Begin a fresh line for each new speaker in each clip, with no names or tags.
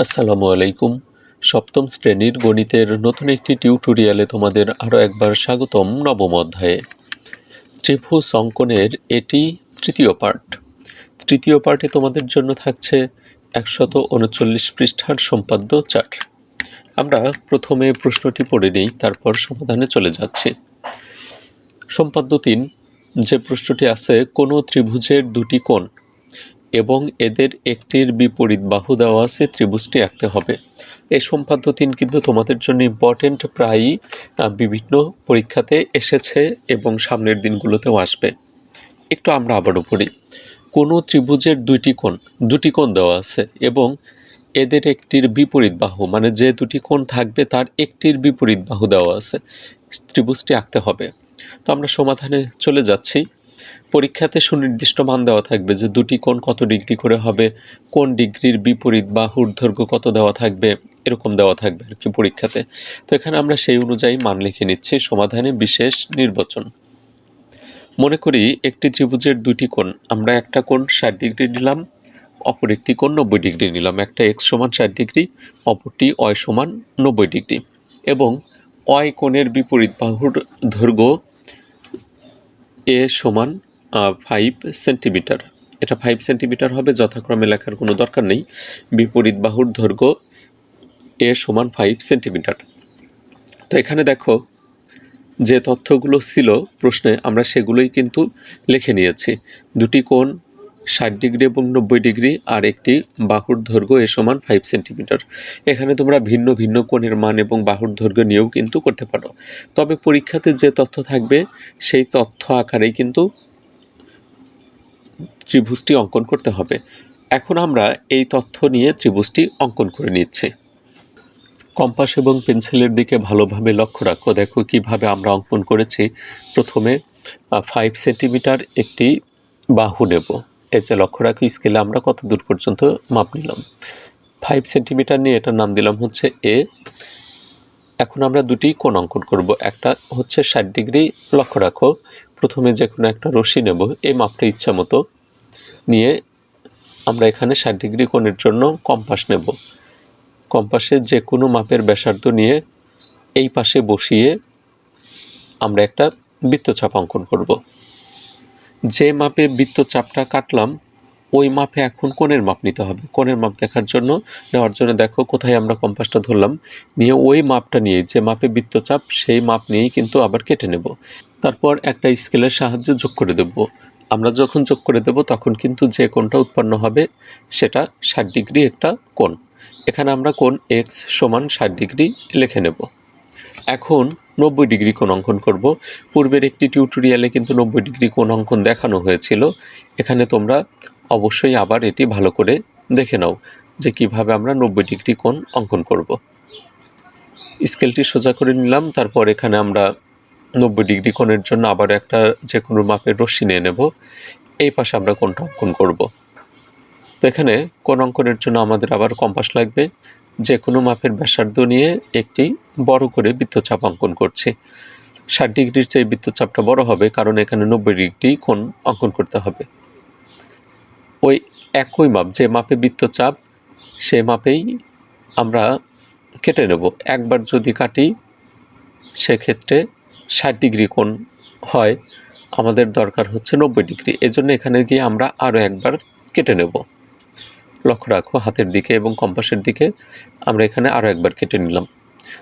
আসসালামু আলাইকুম। সপ্তম শ্রেণির গণিতের নতুন একটি টিউটোরিয়ালে তোমাদের আরও একবার স্বাগতম নবম অধ্যায়ে। ত্রিভুজ অঙ্কনের এটি তৃতীয় পার্ট তৃতীয় পার্টে তোমাদের জন্য থাকছে একশত উনচল্লিশ পৃষ্ঠার সম্পাদ্য চার। আমরা প্রথমে প্রশ্নটি পড়ে নিই, তারপর সমাধানে চলে যাচ্ছি। সম্পাদ্য তিন, যে প্রশ্নটি আছে, কোনো ত্রিভুজের দুটি কোণ? এবং এদের একটির বিপরীত বাহু দেওয়া আছে, ত্রিভুজটি আঁকতে হবে। এই সম্পাদ্য তিন কিন্তু তোমাদের জন্য ইম্পর্টেন্ট প্রায়ই বিভিন্ন পরীক্ষাতে এসেছে এবং সামনের দিনগুলোতেও আসবে। একটু আমরা আবারও পড়ি। কোনো ত্রিভুজের দুইটি কোণ, দুটি কোণ দেওয়া আছে এবং এদের একটির বিপরীত বাহু মানে যে দুটি কোণ থাকবে তার একটির বিপরীত বাহু দেওয়া আছে। ত্রিভুজটি আঁকতে হবে। তো আমরা সমাধানে চলে যাচ্ছি। পরীক্ষাতে সুনির্দিষ্ট মান দেওয়া থাকবে যে দুটি কোণ কত ডিগ্রি করে হবে কোন ডিগ্রির বিপরীত বাহুর দৈর্ঘ্য কত দেওয়া থাকবে, এরকম দেওয়া থাকবে আর কি পরীক্ষাতে। তো এখানে আমরা সেই অনুযায়ী মান লিখে নিচ্ছি, সমাধানে বিশেষ নির্বাচন। মনে করি একটি ত্রিভুজের দুটি কোণ, আমরা একটা কোণ ষাট ডিগ্রি নিলাম, অপর একটি কোণ নব্বই ডিগ্রি নিলাম, একটা এক্স সমান ষাট ডিগ্রি, অপরটি অয় সমান নব্বই ডিগ্রি। এবং অয় কোণের বিপরীত বাহুর দৈর্ঘ্য এ সমান ফাইভ সেন্টিমিটার এটা ফাইভ সেন্টিমিটার হবে, যথাক্রমে লেখার কোনো দরকার নেই। বিপরীত বাহুর দৈর্ঘ্য এ সমান ফাইভ সেন্টিমিটার তো এখানে দেখো, যে তথ্যগুলো ছিল প্রশ্নে, আমরা সেগুলোই কিন্তু লিখে নিয়েছি। দুটি কোণ ষাট ডিগ্রি এবং নব্বই ডিগ্রি আর একটি বাহুর দৈর্ঘ্য এ সমান ফাইভ সেন্টিমিটার এখানে তোমরা ভিন্ন ভিন্ন কোণের মান এবং বাহুর দৈর্ঘ্য নিয়েও কিন্তু করতে পারো। তবে পরীক্ষাতে যে তথ্য থাকবে, সেই তথ্য আকারেই কিন্তু ত্রিভুজটি অঙ্কন করতে হবে। এখন আমরা এই তথ্য নিয়ে ত্রিভুজটি অঙ্কন করে নিচ্ছি। কম্পাস এবং পেন্সিলের দিকে ভালোভাবে লক্ষ্য রাখো। দেখো কীভাবে আমরা অঙ্কন করেছি। প্রথমে ফাইভ সেন্টিমিটার একটি বাহু নেব। এই যে লক্ষ্য রাখো স্কেলে আমরা কত দূর পর্যন্ত মাপ নিলাম? ফাইভ সেন্টিমিটার নিয়ে এটার নাম দিলাম হচ্ছে এ এখন আমরা দুটি কোণ অঙ্কন করব। একটা হচ্ছে ষাট ডিগ্রি লক্ষ্য রাখো। প্রথমে যে কোনো একটা রশি নেব। এই মাপটা ইচ্ছা মতো নিয়ে আমরা এখানে ষাট ডিগ্রি কোণের জন্য কম্পাস নেব। কম্পাসে যে কোনো মাপের ব্যাসার্ধ নিয়ে এই পাশে বসিয়ে আমরা একটা বৃত্তচাপ অঙ্কন করব। যে মাপে বৃত্তচাপটা কাটলাম, ওই মাপে এখন কোণের মাপ নিতে হবে। কোণের মাপ দেখার জন্য, নেওয়ার জন্য দেখো কোথায় আমরা কম্পাসটা ধরলাম। নিয়ে ওই মাপটা নিয়ে, যে মাপে বৃত্তচাপ, সেই মাপ নিয়েই কিন্তু আবার কেটে নেব। তারপর একটা স্কেলের সাহায্যে যোগ করে দেব। আমরা যখন যোগ করে দেব, তখন কিন্তু যে কোণটা উৎপন্ন হবে, সেটা ষাট ডিগ্রি একটা কোণ। এখানে আমরা কোণ এক্স সমান ষাট ডিগ্রি লিখে নেব। এখন নব্বই ডিগ্রি কোণ অঙ্কন করব। পূর্বের একটি টিউটোরিয়ালে কিন্তু নব্বই ডিগ্রি কোণ অঙ্কন দেখানো হয়েছিল। এখানে তোমরা অবশ্যই আবার এটি ভালো করে দেখে নাও যে কীভাবে আমরা নব্বই ডিগ্রি কোণ অঙ্কন করব। স্কেলটি সোজা করে নিলাম, তারপর এখানে আমরা নব্বই ডিগ্রি কোণের জন্য আবার একটা যে কোনো মাপের রশ্মি নিয়ে নেব। এই পাশে আমরা কোণটা অঙ্কন করব। তো এখানে কোণ অঙ্কনের জন্য আমাদের আবার কম্পাস লাগবে। যে কোনো মাপের ব্যাসার্ধ নিয়ে একটি বড় করে বৃত্তচাপ অঙ্কন করছি। ষাট ডিগ্রির চেয়ে বৃত্তচাপটা বড় হবে, কারণ এখানে নব্বই ডিগ্রি কোণ অঙ্কন করতে হবে। ওই একই মাপ, যে মাপে বৃত্তচাপ, সে মাপেই আমরা কেটে নেব। একবার যদি কাটি, সেক্ষেত্রে ষাট ডিগ্রি কোণ হয়, আমাদের দরকার হচ্ছে নব্বই ডিগ্রি। এজন্য এখানে গিয়ে আমরা আরও একবার কেটে নেব। লক্ষ্য রাখো, হাতের দিকে এবং কম্পাসের দিকে। আমরা এখানে আরও একবার কেটে নিলাম।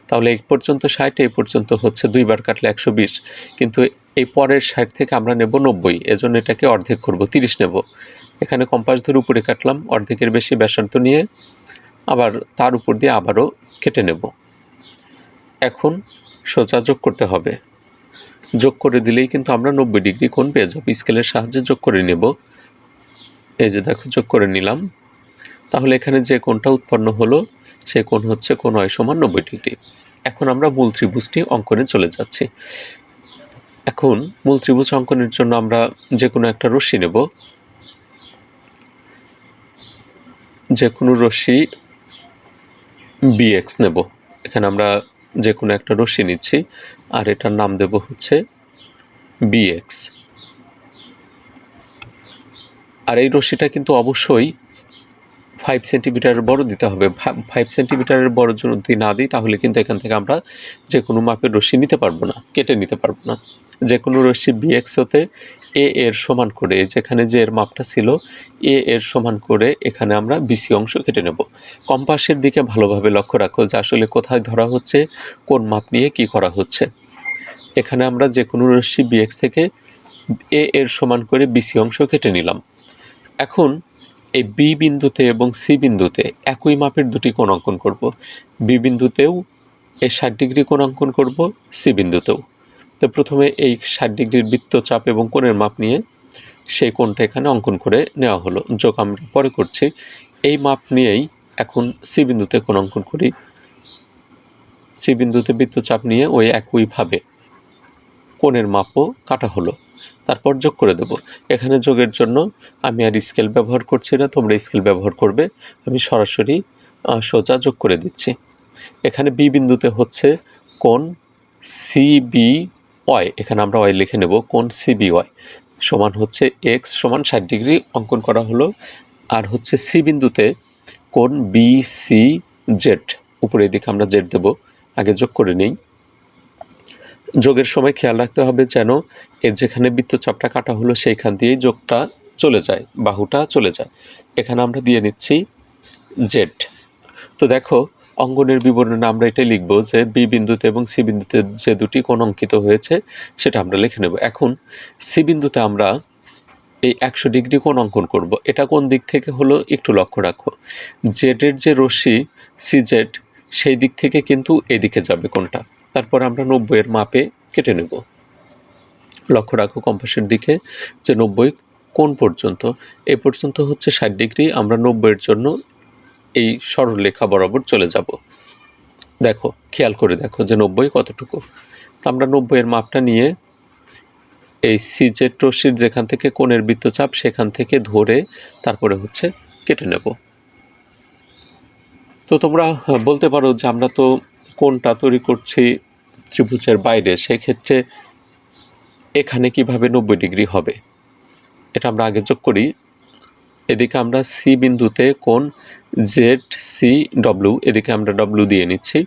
তাহলে এই পর্যন্ত ষাট, এই পর্যন্ত হচ্ছে দুইবার কাটলে একশো বিশ। কিন্তু এই পরের ষাট থেকে আমরা নেব নব্বই। এজন্য এটাকে অর্ধেক করব, তিরিশ নেব। এখানে কম্পাস ধরে উপরে কাটলাম, অর্ধেকের বেশি ব্যাসার্ধ নিয়ে আবার তার উপর দিয়ে আবারও কেটে নেব। এখন সোজা যোগ করতে হবে। যোগ করে দিলেই কিন্তু আমরা নব্বই ডিগ্রি কোণ পেয়ে যাব। স্কেলের সাহায্যে যোগ করে নেব। এই যে দেখো, যোগ করে নিলাম। তাহলে এখানে যে কোণটা উৎপন্ন হলো সেই কোণ হচ্ছে কোণ হয় সমান নব্বই ডিগ্রি। এখন আমরা মূল ত্রিভুজটি অঙ্কনে চলে যাচ্ছি। এখন মূল ত্রিভুজ অঙ্কনের জন্য আমরা যে কোনো একটা রশ্মি নেব। যে কোনো রশ্মি বিএক্স নেব। এখানে আমরা যে কোনো একটা রশ্মি নিচ্ছি, আর এটার নাম দেব হচ্ছে বিএক্স আর এই রশ্মিটা কিন্তু অবশ্যই ফাইভ সেন্টিমিটারের বড় দিতে হবে। ফাইভ সেন্টিমিটারের বড় যদি না দিই, তাহলে কিন্তু এখান থেকে আমরা যে কোনো মাপের রশ্মি নিতে পারব না, কেটে নিতে পারব না। যে কোনো রশ্মি বিএক্স হতে এ এর সমান করে, যেখানে যে এর মাপটা ছিল এ এর সমান করে এখানে আমরা বিসি অংশ কেটে নেব। কম্পাসের দিকে ভালোভাবে লক্ষ্য রাখো যে আসলে কোথায় ধরা হচ্ছে, কোন মাপ নিয়ে কি করা হচ্ছে। এখানে আমরা যে কোনো রশ্মি বিএক্স থেকে এ এর সমান করে বিসি অংশ কেটে নিলাম। এখন এই বি বিন্দুতে এবং সি বিন্দুতে একই মাপের দুটি কোণ অঙ্কন করব। বি বিন্দুতেও এই ষাট ডিগ্রি কোণ অঙ্কন করব, সি বিন্দুতেও। তো প্রথমে এই ষাট ডিগ্রির বৃত্তচাপ এবং কোণের মাপ নিয়ে সেই কোণটা এখানে অঙ্কন করে নেওয়া হলো। যোগ আমরা পরে করছি। এই মাপ নিয়েই এখন সি বিন্দুতে কোণ অঙ্কন করি। সি বিন্দুতে বৃত্তচাপ নিয়ে ওই একইভাবে কোণের মাপও কাটা হলো। তারপর যোগ করে দেব। এখানে যোগের জন্য আমি আর স্কেল ব্যবহার করছি না, তোমরা স্কেল ব্যবহার করবে। আমি সরাসরি সোজা যোগ করে দিচ্ছি। এখানে বি বিন্দুতে হচ্ছে কোণ সিবি ওয়াই এখানে আমরা ওয়াই লিখে নেব, কোণ সিবি ওয়াই সমান হচ্ছে এক্স সমান ষাট ডিগ্রি অঙ্কন করা হলো। আর হচ্ছে সি বিন্দুতে কোন বি সি জেড উপরের দিকে আমরা জেড দেব। আগে যোগ করে নেই। যোগের সময় খেয়াল রাখতে হবে যেন এর যেখানে বৃত্তচাপটা কাটা হলো সেইখান দিয়েই যোগটা চলে যায়, বাহুটা চলে যায়। এখানে আমরা দিয়ে নিচ্ছি জেড তো দেখো, অঙ্গনের বিবরণে আমরা এটাই লিখব যে বি বিন্দুতে এবং সি বিন্দুতে যে দুটি কোণ অঙ্কিত হয়েছে সেটা আমরা লিখে নেব। এখন সি বিন্দুতে আমরা এই একশো ডিগ্রি কোণ অঙ্কন করব। এটা কোন দিক থেকে হলো একটু লক্ষ্য রাখো। জেডের যে রশ্মি সি জেড সেই দিক থেকে কিন্তু এদিকে যাবে কোনটা তারপর আমরা নব্বইয়ের মাপে কেটে নেব। লক্ষ্য রাখো কম্পাসের দিকে, যে নব্বই কোন পর্যন্ত? এ পর্যন্ত হচ্ছে ষাট ডিগ্রি, আমরা নব্বইয়ের জন্য এই সরলরেখা বরাবর চলে যাব। দেখো, খেয়াল করে দেখো যে নব্বই কতটুকু? তো আমরা নব্বইয়ের মাপটা নিয়ে এই সিজেট রশ্মির যেখান থেকে কোণের বৃত্তচাপ সেখান থেকে ধরে তারপরে হচ্ছে কেটে নেব। তো তোমরা বলতে পারো যে আমরা তো কোনটা তৈরি করছি ত্রিভুজের বাইরে, সেক্ষেত্রে এখানে কীভাবে নব্বই ডিগ্রি হবে? এটা আমরা আগে যোগ করি। এদিকে আমরা সি বিন্দুতে কোন জেড সি ডব্লিউ এদিকে আমরা ডব্লিউ দিয়ে নিচ্ছি।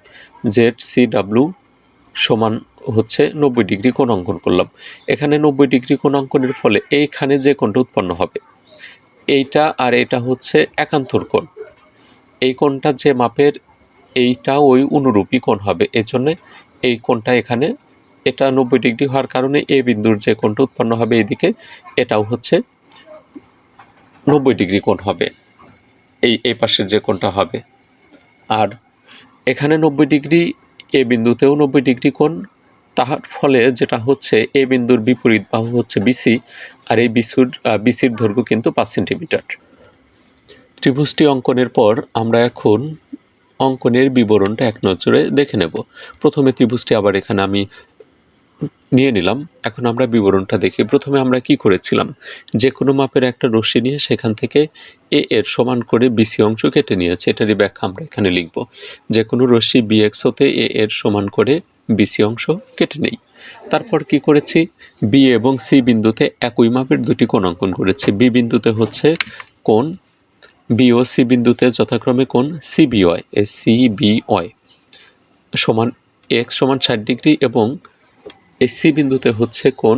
জেড সি ডব্লিউ সমান হচ্ছে নব্বই ডিগ্রি কোণ অঙ্কন করলাম। এখানে নব্বই ডিগ্রি কোণ অঙ্কনের ফলে এইখানে যে কোণটা উৎপন্ন হবে, এইটা আর এটা হচ্ছে একান্তর কোণ। এই কোণটা যে মাপের এইটা ওই অনুরূপী কোণ হবে। এই জন্যে এই কোণটা এখানে, এটা নব্বই ডিগ্রি হওয়ার কারণে এ বিন্দুর যে কোণটা উৎপন্ন হবে এদিকে এটাও হচ্ছে নব্বই ডিগ্রি কোণ হবে। এই এই পাশের যে কোণটা হবে। আর এখানে নব্বই ডিগ্রি, এ বিন্দুতেও নব্বই ডিগ্রি কোণ। তাহার ফলে যেটা হচ্ছে, এ বিন্দুর বিপরীত বাহু হচ্ছে বিসি আর এই বিসুর বিসির দৈর্ঘ্য কিন্তু পাঁচ সেন্টিমিটার। ত্রিভুজটি অঙ্কনের পর আমরা এখন অঙ্কনের বিবরণটা এক নজরে দেখে নেব। প্রথমে ত্রিভুজটি আবার এখানে আমি নিয়ে নিলাম। এখন আমরা বিবরণটা দেখি। প্রথমে আমরা কি করেছিলাম? যে কোনো মাপের একটা রশ্মি নিয়ে সেখান থেকে এ এর সমান করে বিসি অংশ কেটে নিয়েছে। এটারই ব্যাখ্যা আমরা এখানে লিখব। যে কোনো রশ্মি বিএক্স হতে এ এর সমান করে বিসি অংশ কেটে নেই। তারপর কি করেছি? বি এবং সি বিন্দুতে একই মাপের দুটি কোণ অঙ্কন করেছি। বি বিন্দুতে হচ্ছে কোণ বি ও সি বিন্দুতে যথাক্রমে কোণ সিবিওয়াই এ সিবিওয়াই সমান এক্স সমান ষাট ডিগ্রি এবং এই সি বিন্দুতে হচ্ছে কোণ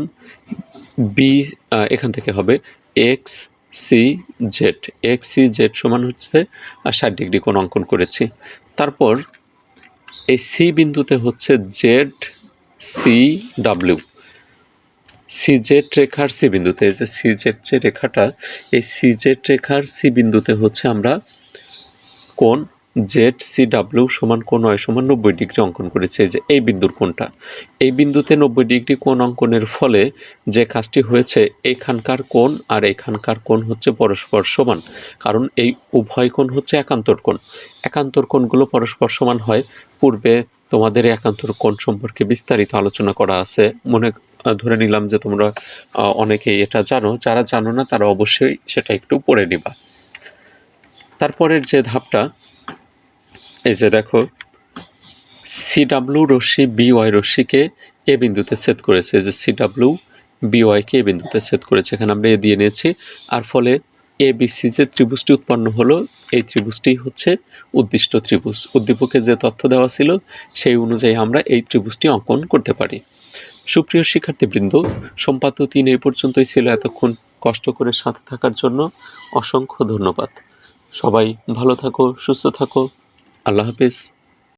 বি এখান থেকে হবে X C Z X C Z সমান হচ্ছে ষাট ডিগ্রি কোণ অঙ্কন করেছি। তারপর এই সি বিন্দুতে হচ্ছে Z C W C Z রেখার সি বিন্দুতে, এই যে সি জেড যে রেখাটা, এই সি জেড রেখার সি বিন্দুতে হচ্ছে আমরা কোন জেড সি ডাব্লিউ সমান কোন নয় সমান নব্বই ডিগ্রি অঙ্কন করেছে। এই যে এই বিন্দুর কোনটা এই বিন্দুতে নব্বই ডিগ্রি কোণ অঙ্কনের ফলে যে কাজটি হয়েছে, এখানকার কোণ আর এখানকার কোণ হচ্ছে পরস্পর সমান, কারণ এই উভয় কোণ হচ্ছে একান্তর কোণ। একান্তর কোণগুলো পরস্পর সমান হয়। পূর্বে তোমাদের একান্তর কোণ সম্পর্কে বিস্তারিত আলোচনা করা আছে। মনে ধরে নিলাম যে তোমরা অনেকেই এটা জানো। যারা জানো না, তারা অবশ্যই সেটা একটু পড়ে নিবা। তারপরের যে ধাপটা, এই যে দেখো সিডাব্লিউ রশ্মি বিওয়াই রশ্মিকে এ বিন্দুতে সেট করেছে। যে সিডাব্লিউ বিওয়াইকে এ বিন্দুতে সেট করেছে। এখানে আমরা এ দিয়ে নিয়েছি। আর ফলে এ বিসি যে ত্রিভুজটি উৎপন্ন হলো, এই ত্রিভুজটি হচ্ছে উদ্দিষ্ট ত্রিভুজ। উদ্দীপকে যে তথ্য দেওয়া ছিল, সেই অনুযায়ী আমরা এই ত্রিভুজটি অঙ্কন করতে পারি। সুপ্রিয় শিক্ষার্থীবৃন্দ, সম্পাদ্য তিন এই পর্যন্তই ছিল। এতক্ষণ কষ্ট করে সাথে থাকার জন্য অসংখ্য ধন্যবাদ। সবাই ভালো থাকো, সুস্থ থাকো। আল্লাহ হাফেজ।